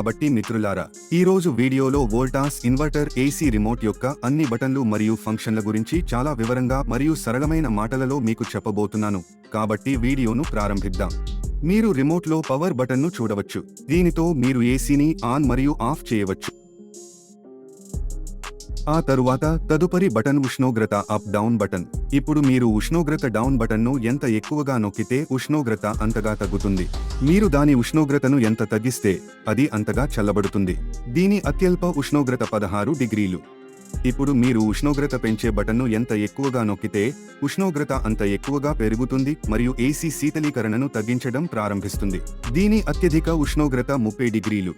కాబట్టి మిత్రులారా ఈ రోజు వీడియోలో వోల్టాస్ ఇన్వర్టర్ ఏసీ రిమోట్ యొక్క అన్ని బటన్లు మరియు ఫంక్షన్ల గురించి చాలా వివరంగా మరియు సరళమైన మాటలలో మీకు చెప్పబోతున్నాను. కాబట్టి వీడియోను ప్రారంభిద్దాం. మీరు రిమోట్లో పవర్ బటన్ను చూడవచ్చు. దీనితో మీరు ఏసీని ఆన్ మరియు ఆఫ్ చేయవచ్చు. ఆ తరువాత తదుపరి బటన్ ఉష్ణోగ్రత అప్ డౌన్ బటన్. ఇప్పుడు మీరు ఉష్ణోగ్రత డౌన్ బటన్ను ఎంత ఎక్కువగా నొక్కితే ఉష్ణోగ్రత అంతగా తగ్గుతుంది. మీరు దాని ఉష్ణోగ్రతను ఎంత తగ్గిస్తే అది అంతగా చల్లబడుతుంది. దీని అత్యల్ప ఉష్ణోగ్రత పదహారు డిగ్రీలు. ఇప్పుడు మీరు ఉష్ణోగ్రత పెంచే బటన్ను ఎంత ఎక్కువగా నొక్కితే ఉష్ణోగ్రత అంత ఎక్కువగా పెరుగుతుంది మరియు ఏసీ శీతలీకరణను తగ్గించడం ప్రారంభిస్తుంది. దీని అత్యధిక ఉష్ణోగ్రత ముప్పై డిగ్రీలు.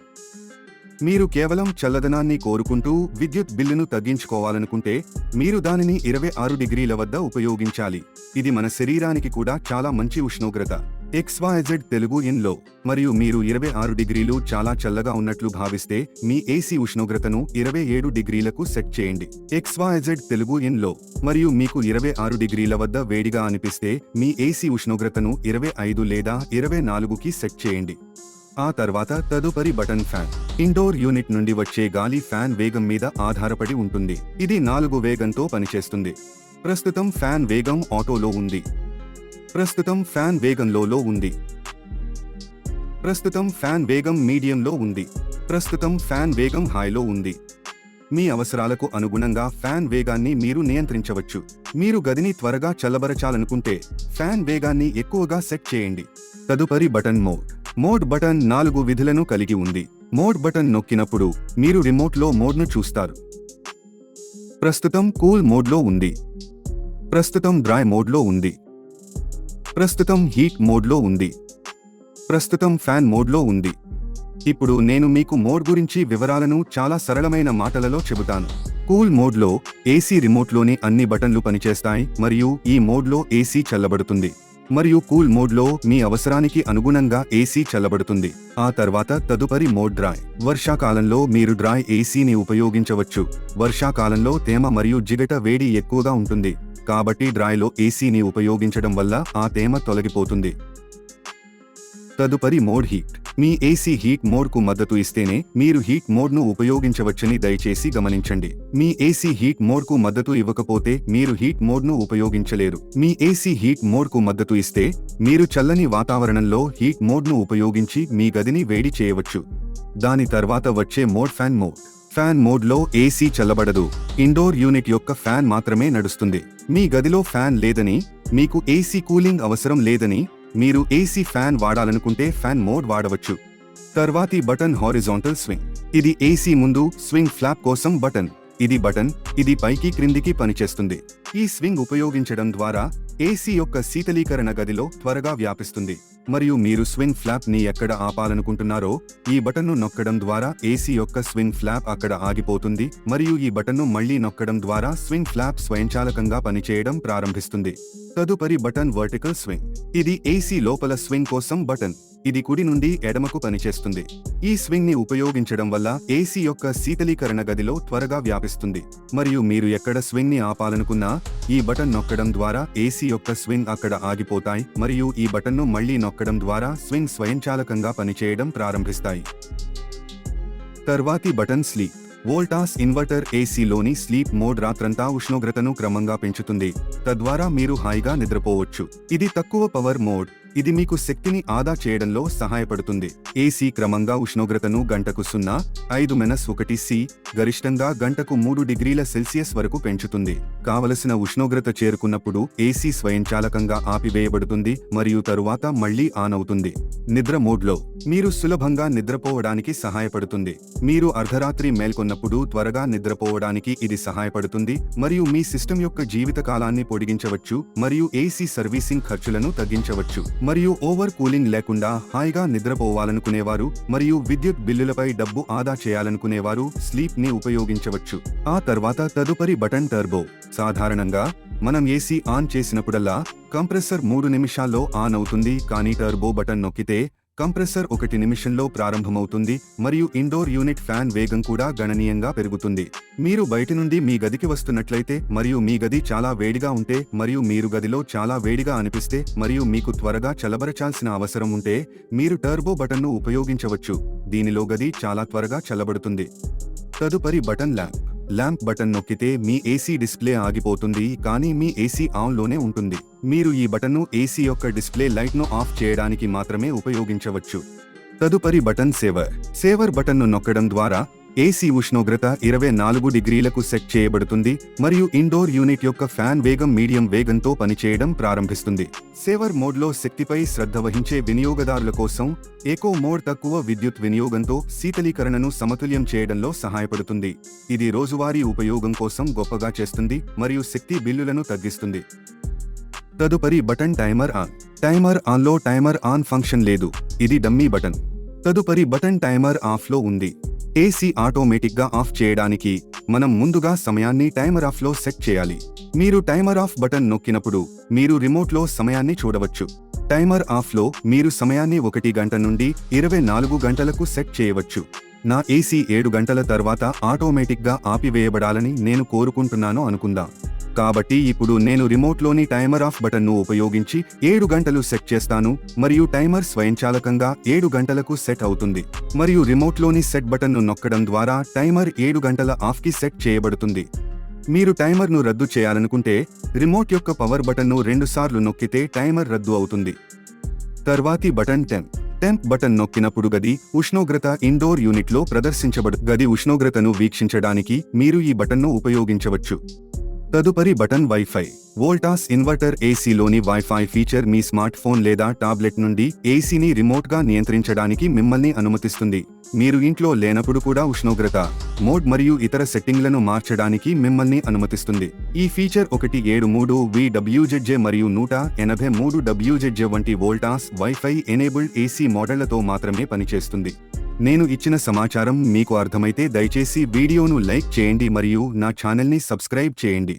మీరు కేవలం చల్లదనాన్ని కోరుకుంటూ విద్యుత్ బిల్లును తగ్గించుకోవాలనుకుంటే మీరు దానిని ఇరవై ఆరు డిగ్రీల వద్ద ఉపయోగించాలి. ఇది మన శరీరానికి కూడా చాలా మంచి ఉష్ణోగ్రత. ఎక్స్వాయజెడ్ తెలుగు ఇన్లో మరియు మీరు ఇరవై ఆరు డిగ్రీలు చాలా చల్లగా ఉన్నట్లు భావిస్తే మీ ఏసీ ఉష్ణోగ్రతను ఇరవై ఏడు డిగ్రీలకు సెట్ చేయండి. ఎక్స్వాయజెడ్ తెలుగు ఇన్లో మరియు మీకు ఇరవై ఆరు డిగ్రీల వద్ద వేడిగా అనిపిస్తే మీ ఏసీ ఉష్ణోగ్రతను ఇరవై ఐదు లేదా ఇరవై నాలుగుకి సెట్ చేయండి. ఆ తర్వాత తదుపరి బటన్ ఫ్యాన్. ఇండోర్ యూనిట్ నుండి వచ్చే గాలి ఫ్యాన్ వేగం మీద ఆధారపడి ఉంటుంది. ఇది నాలుగు వేగంతో పనిచేస్తుంది. ప్రస్తుతం ఫ్యాన్ వేగం ఆటోలో ఉంది. ప్రస్తుతం ఫ్యాన్ వేగంలో ఉంది. ప్రస్తుతం ఫ్యాన్ వేగం మీడియంలో ఉంది. ప్రస్తుతం ఫ్యాన్ వేగం హైలో ఉంది. మీ అవసరాలకు అనుగుణంగా ఫ్యాన్ వేగాన్ని మీరు నియంత్రించవచ్చు. మీరు గదిని త్వరగా చల్లబరచాలనుకుంటే ఫ్యాన్ వేగాన్ని ఎక్కువగా సెట్ చేయండి. తదుపరి బటన్ మోడ్. మోడ్ బటన్ నాలుగు విధులను కలిగి ఉంది. మోడ్ బటన్ నొక్కినప్పుడు మీరు రిమోట్లో మోడ్ను చూస్తారు. ప్రస్తుతం కూల్ మోడ్లో ఉంది. ప్రస్తుతం డ్రై మోడ్లో ఉంది. ప్రస్తుతం హీట్ మోడ్లో ఉంది. ప్రస్తుతం ఫ్యాన్ మోడ్లో ఉంది. ఇప్పుడు నేను మీకు మోడ్ గురించి వివరాలను చాలా సరళమైన మాటలలో చెబుతాను. కూల్ మోడ్లో ఏసీ రిమోట్లోని అన్ని బటన్లు పనిచేస్తాయి మరియు ఈ మోడ్లో ఏసీ చల్లబడుతుంది. మరియు కూల్ మోడ్లో మీ అవసరానికి అనుగుణంగా ఏసీ చల్లబడుతుంది. ఆ తర్వాత తదుపరి మోడ్ డ్రాయ్. వర్షాకాలంలో మీరు డ్రై ఏసీని ఉపయోగించవచ్చు. వర్షాకాలంలో తేమ మరియు జిగట వేడి ఎక్కువగా ఉంటుంది. కాబట్టి డ్రాయ్లో ఏసీని ఉపయోగించడం వల్ల ఆ తేమ తొలగిపోతుంది. తదుపరి మోడ్ హీట్. మీ ఏసీ హీట్ మోడ్కు మద్దతు ఇస్తేనే మీరు హీట్ మోడ్ను ఉపయోగించవచ్చని దయచేసి గమనించండి. మీ ఏసీ హీట్ మోడ్కు మద్దతు ఇవ్వకపోతే మీరు హీట్ మోడ్ను ఉపయోగించలేరు. మీ ఏసీ హీట్ మోడ్కు మద్దతు ఇస్తే మీరు చల్లని వాతావరణంలో హీట్ మోడ్ను ఉపయోగించి మీ గదిని వేడి చేయవచ్చు. దాని తర్వాత వచ్చే మోడ్ ఫ్యాన్ మోడ్. ఫ్యాన్ మోడ్లో ఏసీ చల్లబడదు. ఇండోర్ యూనిట్ యొక్క ఫ్యాన్ మాత్రమే నడుస్తుంది. మీ గదిలో ఫ్యాన్ లేదని మీకు ఏసీ కూలింగ్ అవసరం లేదని మీరు ఏసీ ఫ్యాన్ వాడాలనుకుంటే ఫ్యాన్ మోడ్ వాడవచ్చు. తర్వాతి బటన్ హారిజాంటల్ స్వింగ్ ఇది ఏసీ ముందు స్వింగ్ ఫ్లాప్ కోసం బటన్. ఇది బటన్ ఇది పైకి క్రిందికి పనిచేస్తుంది. ఈ స్వింగ్ ఉపయోగించడం ద్వారా ఏసీ యొక్క శీతలీకరణ గదిలో త్వరగా వ్యాపిస్తుంది. మరియు మీరు స్వింగ్ ఫ్లాప్ని ఎక్కడ ఆపాలనుకుంటున్నారో ఈ బటన్ను నొక్కడం ద్వారా ఏసీ యొక్క స్వింగ్ ఫ్లాప్ అక్కడ ఆగిపోతుంది మరియు ఈ బటన్ను మళ్ళీ నొక్కడం ద్వారా స్వింగ్ ఫ్లాప్ స్వయంచాలకంగా పనిచేయడం ప్రారంభిస్తుంది. తదుపరి బటన్ వర్టికల్ స్వింగ్. ఇది ఏసీ లోపల స్వింగ్ కోసం బటన్. ఇది కుడి నుండి ఎడమకు పనిచేస్తుంది. ఈ స్వింగ్ని ఉపయోగించడం వల్ల ఏసీ యొక్క శీతలీకరణ గదిలో త్వరగా వ్యాపిస్తుంది. మరియు మీరు ఎక్కడ స్వింగ్ని ఆపాలనుకున్నా ఈ బటన్ నొక్కడం ద్వారా ఏసీ యొక్క స్వింగ్ అక్కడ ఆగిపోతాయి మరియు ఈ బటన్ను మళ్ళీ నొక్కడం ద్వారా స్వింగ్ స్వయంచాలకంగా పనిచేయడం ప్రారంభిస్తాయి. తర్వాతి బటన్ స్లీప్. వోల్టాస్ ఇన్వర్టర్ ఏసీలోని స్లీప్ మోడ్ రాత్రంతా ఉష్ణోగ్రతను క్రమంగా పెంచుతుంది. తద్వారా మీరు హాయిగా నిద్రపోవచ్చు. ఇది తక్కువ పవర్ మోడ్. ఇది మీకు శక్తిని ఆదా చేయడంలో సహాయపడుతుంది. ఏసీ క్రమంగా ఉష్ణోగ్రతను గంటకు సున్నా ఐదు మెనస్ ఒకటి సి గరిష్టంగా గంటకు మూడు డిగ్రీల సెల్సియస్ వరకు పెంచుతుంది. కావలసిన ఉష్ణోగ్రత చేరుకున్నప్పుడు ఏసీ స్వయంచాలకంగా ఆపివేయబడుతుంది మరియు తరువాత మళ్ళీ ఆన్ అవుతుంది. నిద్ర మోడ్లో. మీరు సులభంగా నిద్రపోవడానికి సహాయపడుతుంది. మీరు అర్ధరాత్రి మేల్కొన్నప్పుడు త్వరగా నిద్రపోవడానికి ఇది సహాయపడుతుంది మరియు మీ సిస్టమ్ యొక్క జీవిత కాలాన్ని పొడిగించవచ్చు మరియు ఏసీ సర్వీసింగ్ ఖర్చులను తగ్గించవచ్చు. మరియు ఓవర్ కూలింగ్ లేకుండా హాయిగా నిద్రపోవాలనుకునేవారు మరియు విద్యుత్ బిల్లులపై డబ్బు ఆదా చేయాలనుకునేవారు స్లీప్ని ఉపయోగించవచ్చు. ఆ తర్వాత తదుపరి బటన్ టర్బో. సాధారణంగా మనం ఏసీ ఆన్ చేసినప్పుడల్లా కంప్రెసర్ మూడు నిమిషాల్లో ఆన్ అవుతుంది కానీ టర్బో బటన్ నొక్కితే కంప్రెసర్ ఒకటి నిమిషంలో ప్రారంభమవుతుంది మరియు ఇండోర్ యూనిట్ ఫ్యాన్ వేగం కూడా గణనీయంగా పెరుగుతుంది. మీరు బయటి నుండి మీ గదికి వస్తున్నట్లయితే మరియు మీ గది చాలా వేడిగా ఉంటే మరియు మీరు గదిలో చాలా వేడిగా అనిపిస్తే మరియు మీకు త్వరగా చల్లబరచాల్సిన అవసరం ఉంటే మీరు టర్బో బటన్ను ఉపయోగించవచ్చు. దీనిలో గది చాలా త్వరగా చల్లబడుతుంది. తదుపరి బటన్ ల్యాంప్. ల్యాంప్ బటన్ నొక్కితే మీ ఏసీ డిస్ప్లే ఆగిపోతుంది కానీ మీ ఏసీ ఆన్లోనే ఉంటుంది. మీరు ఈ బటన్ను ఏసీ యొక్క డిస్ప్లే లైట్ను ఆఫ్ చేయడానికి మాత్రమే ఉపయోగించవచ్చు. తదుపరి బటన్ సేవర్. సేవర్ బటన్ను నొక్కడం ద్వారా ఏసీ ఉష్ణోగ్రత ఇరవై నాలుగు డిగ్రీలకు సెట్ చేయబడుతుంది మరియు ఇండోర్ యూనిట్ యొక్క ఫ్యాన్ వేగం మీడియం వేగంతో పనిచేయడం ప్రారంభిస్తుంది. సేవర్ మోడ్లో శక్తిపై శ్రద్ధ వహించే వినియోగదారుల కోసం ఏకో మోడ్ తక్కువ విద్యుత్ వినియోగంతో శీతలీకరణను సమతుల్యం చేయడంలో సహాయపడుతుంది. ఇది రోజువారీ ఉపయోగం కోసం గొప్పగా చేస్తుంది మరియు శక్తి బిల్లులను తగ్గిస్తుంది. తదుపరి బటన్ టైమర్ ఆన్. టైమర్ ఆన్లో టైమర్ ఆన్ ఫంక్షన్ లేదు. ఇది డమ్మీ బటన్. తదుపరి బటన్ టైమర్ ఆఫ్లో ఉంది. ఏసీ ఆటోమేటిక్గా ఆఫ్ చేయడానికి మనం ముందుగా సమయాన్ని టైమర్ ఆఫ్లో సెట్ చేయాలి. మీరు టైమర్ ఆఫ్ బటన్ నొక్కినప్పుడు మీరు రిమోట్లో సమయాన్ని చూడవచ్చు. టైమర్ ఆఫ్లో మీరు సమయాన్ని ఒకటి గంట నుండి ఇరవై నాలుగు గంటలకు సెట్ చేయవచ్చు. నా ఏసీ ఏడు గంటల తర్వాత ఆటోమేటిక్గా ఆపివేయబడాలని నేను కోరుకుంటున్నాను అనుకుందాం. కాబట్టి ఇప్పుడు నేను రిమోట్లోని టైమర్ ఆఫ్ బటన్ను ఉపయోగించి ఏడు గంటలు సెట్ చేస్తాను మరియు టైమర్ స్వయంచాలకంగా ఏడు గంటలకు సెట్ అవుతుంది మరియు రిమోట్లోని సెట్ బటన్ను నొక్కడం ద్వారా టైమర్ ఏడు గంటల ఆఫ్కి సెట్ చేయబడుతుంది. మీరు టైమర్ను రద్దు చేయాలనుకుంటే రిమోట్ యొక్క పవర్ బటన్ను రెండుసార్లు నొక్కితే టైమర్ రద్దు అవుతుంది. తర్వాతి బటన్ టెంప్. టెంప్ బటన్ నొక్కినప్పుడు గది ఉష్ణోగ్రత ఇండోర్ యూనిట్లో ప్రదర్శించబడు గది ఉష్ణోగ్రతను వీక్షించడానికి మీరు ఈ బటన్ను ఉపయోగించవచ్చు. తదుపరి బటన్ వైఫై వోల్టాస్ ఇన్వర్టర్ ఏసీలోని వైఫై ఫీచర్ మీ స్మార్ట్ ఫోన్ లేదా టాబ్లెట్ నుండి ఏసీని రిమోట్గా నియంత్రించడానికి మిమ్మల్ని అనుమతిస్తుంది. మీరు ఇంట్లో లేనప్పుడు కూడా ఉష్ణోగ్రత మోడ్ మరియు ఇతర సెట్టింగ్లను మార్చడానికి మిమ్మల్ని అనుమతిస్తుంది. ఈ ఫీచర్ ఒకటి ఏడు మూడు విడబ్ల్యూజెడ్జే మరియు నూట ఎనభై మూడు డబ్ల్యూజెడ్జే వంటి వోల్టాస్ వైఫై ఎనేబుల్డ్ ఏసీ మోడళ్ళతో మాత్రమే పనిచేస్తుంది. నేను ఇచ్చిన సమాచారం మీకు అర్థమైతే దయచేసి వీడియోను లైక్ చేయండి మరియు నా ఛానల్ని సబ్స్క్రైబ్ చేయండి.